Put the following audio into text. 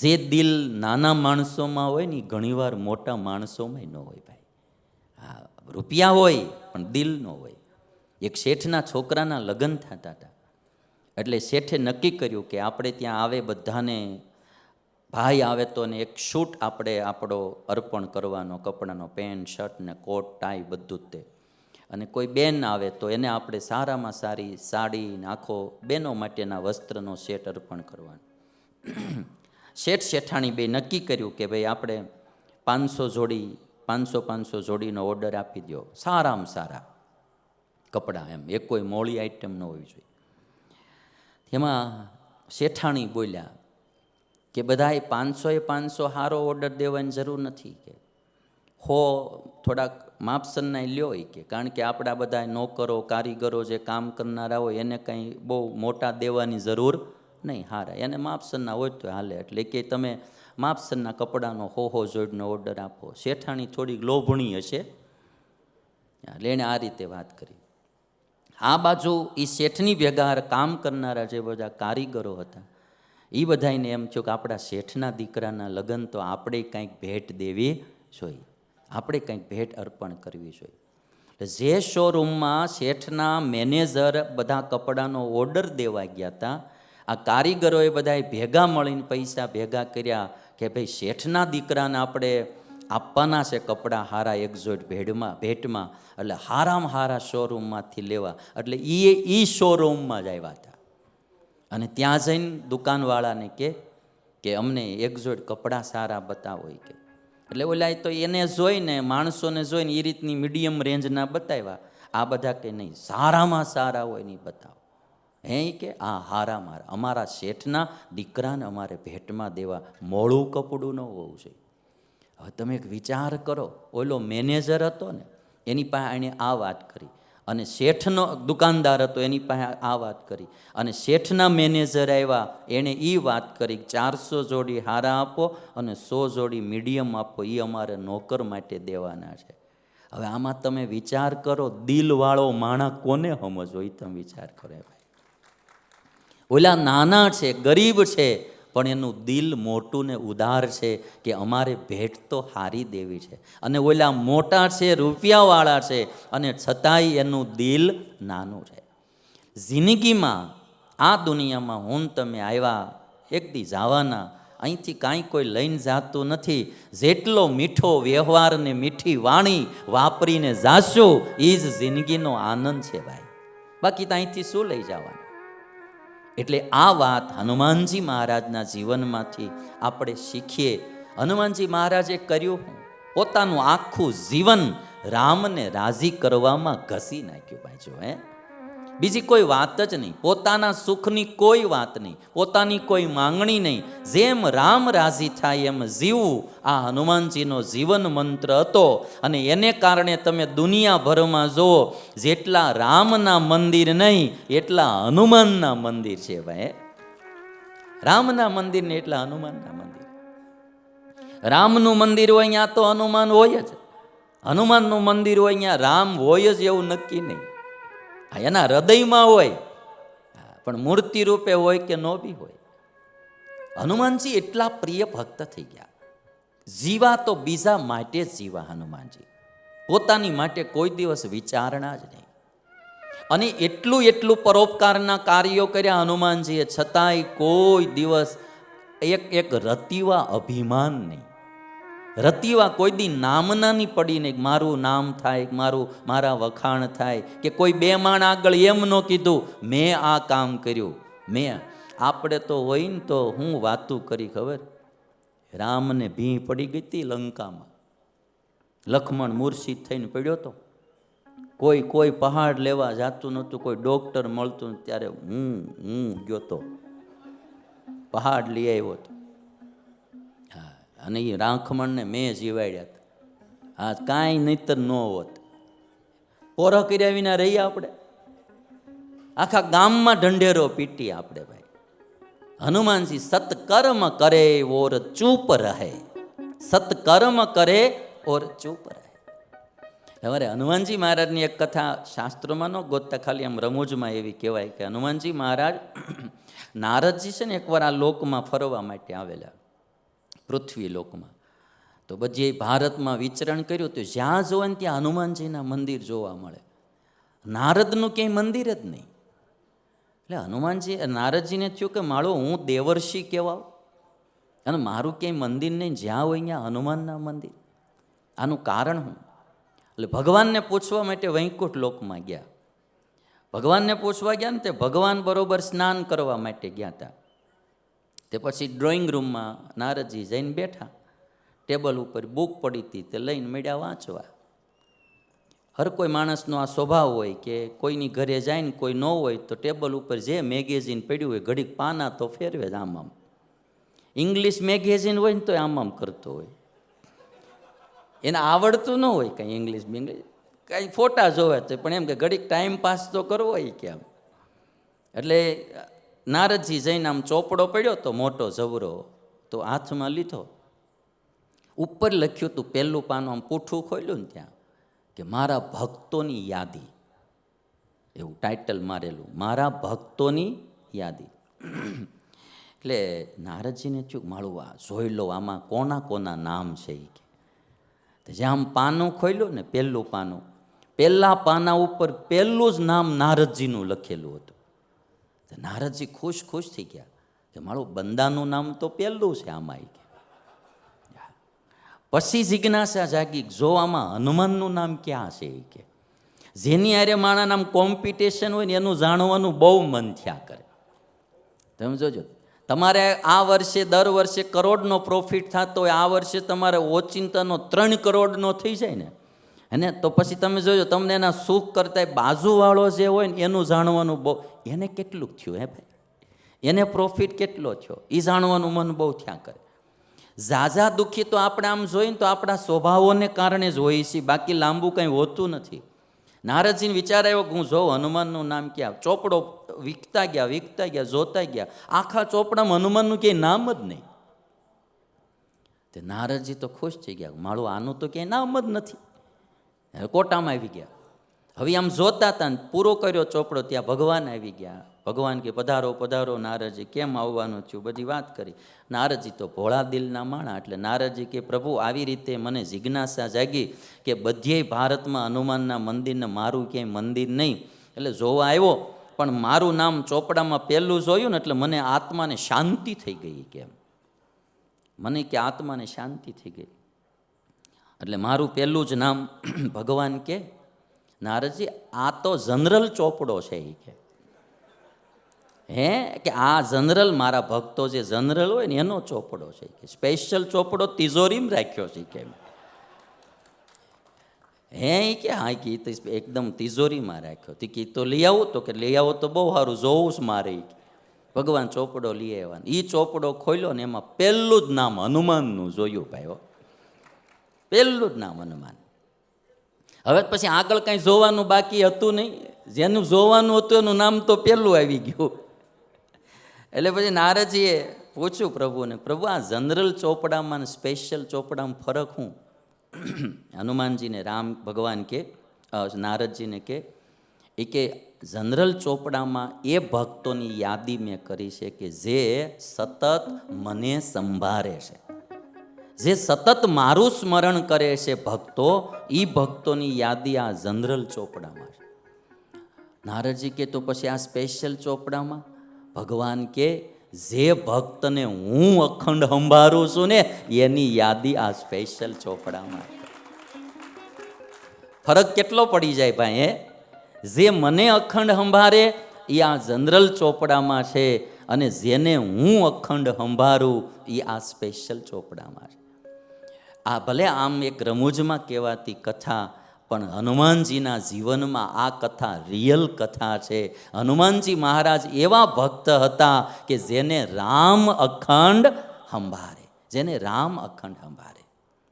જે દિલ નાના માણસોમાં હોય ને ઘણીવાર મોટા માણસોમાં ન હોય ભાઈ. હા રૂપિયા હોય, પણ દિલ ન હોય. એક શેઠના છોકરાના લગ્ન થતા હતા. એટલે શેઠે નક્કી કર્યું કે આપણે ત્યાં આવે બધાને, ભાઈ આવે તો ને એક શૂટ આપણે આપણો અર્પણ કરવાનો, કપડાનો પેન્ટ, શર્ટ ને કોટ, ટાઈ બધું જ તે. અને કોઈ બેન આવે તો એને આપણે સારામાં સારી સાડી નાખો બેનો માટેના વસ્ત્રનો સેટ અર્પણ કરવાનો. શેઠ શેઠાણી બે નક્કી કર્યું કે ભાઈ આપણે પાંચસો જોડી, પાંચસો પાંચસો જોડીનો ઓર્ડર આપી દો સારામાં સારા કપડાં એમ. એક કોઈ મોળી આઈટમ ન હોવી જોઈએ. એમાં શેઠાણી બોલ્યા કે બધાએ પાંચસોએ પાંચસો સારો ઓર્ડર દેવાની જરૂર નથી કે. હો, થોડાક માપસરના લ્યો હોય કે. કારણ કે આપણા બધા નોકરો, કારીગરો જે કામ કરનારા હોય એને કંઈ બહુ મોટા દેવાની જરૂર નહીં હારા. એને માપસરના હોય તો હાલે. એટલે કે તમે માપસરના કપડાનો હોહો જોડનો ઓર્ડર આપો. શેઠાણી થોડીક લોભણી હશે. એટલે એણે આ રીતે વાત કરી. આ બાજુ એ શેઠની ભેગા કામ કરનારા જે બધા કારીગરો હતા એ બધાને એમ થયું કે આપણા શેઠના દીકરાના લગ્ન તો આપણે કંઈક ભેટ દેવી જોઈએ. આપણે કંઈક ભેટ અર્પણ કરવી જોઈએ. જે શોરૂમમાં શેઠના મેનેજર બધા કપડાનો ઓર્ડર દેવા ગયા હતા આ કારીગરોએ બધાએ ભેગા મળીને પૈસા ભેગા કર્યા કે ભાઈ શેઠના દીકરાને આપણે આપવાના છે કપડાં હારા એક્ઝોટ ભેડમાં, ભેટમાં. એટલે હારામાં હારા શોરૂમમાંથી લેવા. એટલે એ એ શોરૂમમાં જ આવ્યા હતા અને ત્યાં જઈને દુકાનવાળાને કે કે અમને એક્ઝોટ કપડાં સારા બતાવો કે. એટલે ઓલા તો એને જોઈને, માણસોને જોઈને એ રીતની મીડિયમ રેન્જના બતાવ્યા આ બધા કે નહીં, સારામાં સારા હોય નહીં બતાવો. હે કે, આ હારા મારા, અમારા શેઠના દીકરાને અમારે ભેટમાં દેવા મોળું કપડું ન હોવું જોઈએ. હવે તમે એક વિચાર કરો, ઓલો મેનેજર હતો ને, એની પાસે એણે આ વાત કરી. અને શેઠનો દુકાનદાર હતો, એની પાસે આ વાત કરી. અને શેઠના મેનેજર આવ્યા, એણે એ વાત કરી ચારસો જોડી હારા આપો અને સો જોડી મીડિયમ આપો એ અમારે નોકર માટે દેવાના છે. હવે આમાં તમે વિચાર કરો, દિલવાળો માણા કોને સમજો એ તમે વિચાર કરો ઓલા નાના છે, ગરીબ છે, પણ એનું દિલ મોટું ને ઉદાર છે કે અમારે ભેટ તો હારી દેવી છે. અને ઓલા મોટા છે, રૂપિયાવાળા છે, અને છતાંય એનું દિલ નાનું છે. જિંદગીમાં આ દુનિયામાં હું તમે આવ્યા એકથી જાવાના, અહીંથી કાંઈ કોઈ લઈને જાતું નથી. જેટલો મીઠો વ્યવહાર ને મીઠી વાણી વાપરીને જાશો એ જ જિંદગીનો આનંદ છે ભાઈ. બાકી તો અહીંથી શું લઈ જવાનું? એટલે આ વાત હનુમાનજી મહારાજના જીવનમાંથી આપણે શીખીએ. હનુમાનજી મહારાજે કર્યું પોતાનું આખું જીવન રામને રાજી કરવામાં ઘસી નાખ્યું ભાઈ જો હે? બીજી કોઈ વાત જ નહીં. પોતાના સુખની કોઈ વાત નહીં. પોતાની કોઈ માંગણી નહીં. જેમ રામ રાજી થાય એમ જીવવું આ હનુમાનજીનો જીવન મંત્ર હતો. અને એને કારણે તમે દુનિયાભરમાં જુઓ, જેટલા રામના મંદિર નહીં, એટલા હનુમાનના મંદિર છે ભાઈ. રામના મંદિર ને એટલા હનુમાનના મંદિર. રામનું મંદિર હોય અહીંયા તો હનુમાન હોય જ. હનુમાનનું મંદિર હોય અહીંયા રામ હોય જ એવું નક્કી નહીં. હા, એના હૃદયમાં હોય. પણ મૂર્તિ રૂપે હોય કે નો બી હોય. હનુમાનજી એટલા પ્રિય ભક્ત થઈ ગયા. જીવા તો બીજા માટે જીવા હનુમાનજી. પોતાની માટે કોઈ દિવસ વિચારણા જ નહીં. અને એટલું એટલું પરોપકારના કાર્યો કર્યા હનુમાનજીએ, છતાંય કોઈ દિવસ એક એક રતિવા અભિમાન નહીં. રતિવા કોઈ દી નામનાની પડી નહીં પડીને મારું નામ થાય મારું, મારા વખાણ થાય કે કોઈ બે માણ આગળ એમ ન કીધું, મેં આ કામ કર્યું. મેં, આપણે તો હોય ને તો હું વાતું કરી ખબર? રામને ભી પડી ગઈ હતી લંકામાં. લખમણ મૂર્છિત થઈને પડ્યો તો કોઈ કોઈ પહાડ લેવા જાતું નહોતું, કોઈ ડૉક્ટર મળતું. ત્યારે હું હું ગયો તો. પહાડ લઈ આવ્યો હતો. અને એ રાંખમણને મેં જીવાડ્યા હા કાંઈ નહીતર ન હોત. પોરો કર્યા વિના રહીએ આપણે. આખા ગામમાં ઢંઢેરો પીટી આપણે ભાઈ. હનુમાનજી સત્કર્મ કરે ઓર ચૂપ રહે. સત્કર્મ કરે ઓર ચૂપ રહે. અમારે હનુમાનજી મહારાજની એક કથા શાસ્ત્રોમાં ન ગોતતા, ખાલી આમ રમૂજમાં એવી કહેવાય કે હનુમાનજી મહારાજ, નારદજી છે ને એકવાર આ લોકમાં ફરવા માટે આવેલા. પૃથ્વી લોકમાં. તો બધી ભારતમાં વિચરણ કર્યું તો જ્યાં જોવે ને ત્યાં હનુમાનજીના મંદિર જોવા મળે. નારદનું ક્યાંય મંદિર જ નહીં. એટલે હનુમાનજી, નારદજીને થયું કે માળો હું દેવર્ષિ કહેવાઉં. અને મારું ક્યાંય મંદિર નહીં, જ્યાં હોય ત્યાં હનુમાનના મંદિર. આનું કારણ હું એટલે ભગવાનને પૂછવા માટે વૈકુંઠ લોકમાં ગયા. ભગવાનને પૂછવા ગયા ને તે ભગવાન બરોબર સ્નાન કરવા માટે ગયા હતા તે પછી ડ્રોઈંગ રૂમમાં નારદજી જઈને બેઠા. ટેબલ ઉપર બુક પડી હતી તે લઈને મળ્યા વાંચવા. હર કોઈ માણસનો આ સ્વભાવ હોય કે કોઈની ઘરે જાય ને કોઈ ન હોય તો ટેબલ ઉપર જે મેગેઝિન પડ્યું હોય ઘડીક પાના તો ફેરવે જ આમ આમ. ઇંગ્લિશ મેગેઝિન હોય ને તો આમ આમ કરતો હોય. એને આવડતું ન હોય કંઈ ઇંગ્લિશ ઇંગ્લિશ કાંઈ ફોટા જોવે તો પણ એમ કે ઘડીક ટાઈમ પાસ તો કરવો હોય કે આમ એટલે નારદજી જઈને આમ ચોપડો પડ્યો તો મોટો જબરો તો હાથમાં લીધો. ઉપર લખ્યું હતું, પહેલું પાનું આમ પૂઠું ખોલ્યું ને ત્યાં, કે મારા ભક્તોની યાદી. એવું ટાઇટલ મારેલું, મારા ભક્તોની યાદી. એટલે નારદજીને ચૂક માળું આ જોઈ લો, આમાં કોના કોના નામ છે એ કે. તો જ્યાં આમ પાનું ખોલ્યું ને પહેલું પાનું, પહેલાં પાના ઉપર પહેલું જ નામ નારદજીનું લખેલું હતું. તો નારદજી ખુશ ખુશ થઈ ગયા કે મારું બંદાનું નામ તો પહેલું છે આમાં પછી જિજ્ઞાસા જાગી જો આમાં હનુમાનનું નામ ક્યાં છે એ કે. જેની આરે માણા નામ કોમ્પિટિશન હોય ને એનું જાણવાનું બહુ મન થયા કરે. તમે જોજો, તમારે આ વર્ષે દર વર્ષે કરોડનો પ્રોફિટ થતો હોય, આ વર્ષે તમારે ઓચિંતાનો ત્રણ કરોડનો થઈ જાય ને. અને તો પછી તમે જોજો, તમને એના સુખ કરતાં બાજુવાળો જે હોય ને, એનું જાણવાનું બહુ, એને કેટલું થયું હે ભાઈ? એને પ્રોફિટ કેટલો થયો? એ જાણવાનું મન બહુ થયા કરે. ઝાઝા દુઃખી તો આપણે આમ જોઈએ ને તો આપણા સ્વભાવોને કારણે જ હોઈએ છીએ બાકી લાંબુ કંઈ હોતું નથી. નારદજીને વિચાર આવ્યો કે હું જોઉં, હનુમાનનું નામ ક્યાં? ચોપડો વિકતા ગયા વિકતા ગયા, જોતા ગયા. આખા ચોપડામાં હનુમાનનું ક્યાંય નામ જ નહીં. તે નારદજી તો ખુશ થઈ ગયા મારું આનું તો ક્યાંય નામ જ નથી. કોટામાં આવી ગયા. હવે આમ જોતા હતા ને પૂરો કર્યો ચોપડો, ત્યાં ભગવાન આવી ગયા. ભગવાન કે, પધારો પધારો નારદજી કેમ આવવાનું થયું બધી વાત કરી. નારદજી તો ભોળા દિલના માણા, એટલે નારદજી કે, પ્રભુ, આવી રીતે મને જિજ્ઞાસા જાગી કે બધે ભારતમાં હનુમાનના મંદિરને મારું ક્યાંય મંદિર નહીં. એટલે જોવા આવ્યો, પણ મારું નામ ચોપડામાં પહેલું જોયું ને, એટલે મને આત્માને શાંતિ થઈ ગઈ કેમ મને કે, આત્માને શાંતિ થઈ ગઈ. એટલે મારું પહેલું જ નામ ભગવાન કે, નારદજી, આ તો જનરલ ચોપડો છે એ કે. હે? કે આ જનરલ મારા ભક્તો જે જનરલ હોય ને, એનો ચોપડો છે કે. સ્પેશિયલ ચોપડો તિજોરીમાં રાખ્યો છે કે હે એ કે? હા કે એકદમ તિજોરીમાં રાખ્યો. તી કે તો લઈ આવું તો કે લઈ આવો તો બહુ સારું જોવું જ મારે. ભગવાન ચોપડો લઈ આવ્યા એ ચોપડો ખોલ્યો ને એમાં પહેલું જ નામ હનુમાનનું જોયું ભાઈ હો. પહેલું જ નામ હનુમાન. હવે પછી આગળ કાંઈ જોવાનું બાકી હતું નહીં. જેનું જોવાનું હતું એનું નામ તો પહેલું આવી ગયું. એટલે પછી નારજીએ પૂછ્યું પ્રભુને, પ્રભુ, આ જનરલ ચોપડામાં સ્પેશિયલ ચોપડામાં ફરક હું હનુમાનજીને રામ ભગવાન કે નારદજીને કે, એ કે જનરલ ચોપડામાં એ ભક્તોની યાદી મેં કરી છે કે જે સતત મને સંભાળે છે. જે સતત મારું સ્મરણ કરે છે ભક્તો એ ભક્તોની યાદી આ જનરલ ચોપડામાં છે. નારદજી કે તો પછી આ સ્પેશિયલ ચોપડામાં? ભગવાન કે, જે ભક્તને હું અખંડ સંભાળું છું ને, એની યાદી આ સ્પેશિયલ ચોપડામાં ફરક કેટલો પડી જાય ભાઈ એ જે મને અખંડ સંભાળે એ આ જનરલ ચોપડામાં છે અને જેને હું અખંડ સંભાળું એ આ સ્પેશિયલ ચોપડામાં છે. આ ભલે આમ એક રમૂજમાં કહેવાતી કથા, પણ હનુમાનજીના જીવનમાં આ કથા રિયલ કથા છે. હનુમાનજી મહારાજ એવા ભક્ત હતા કે જેને રામ અખંડ સંભાળે, જેને રામ અખંડ સંભાળે.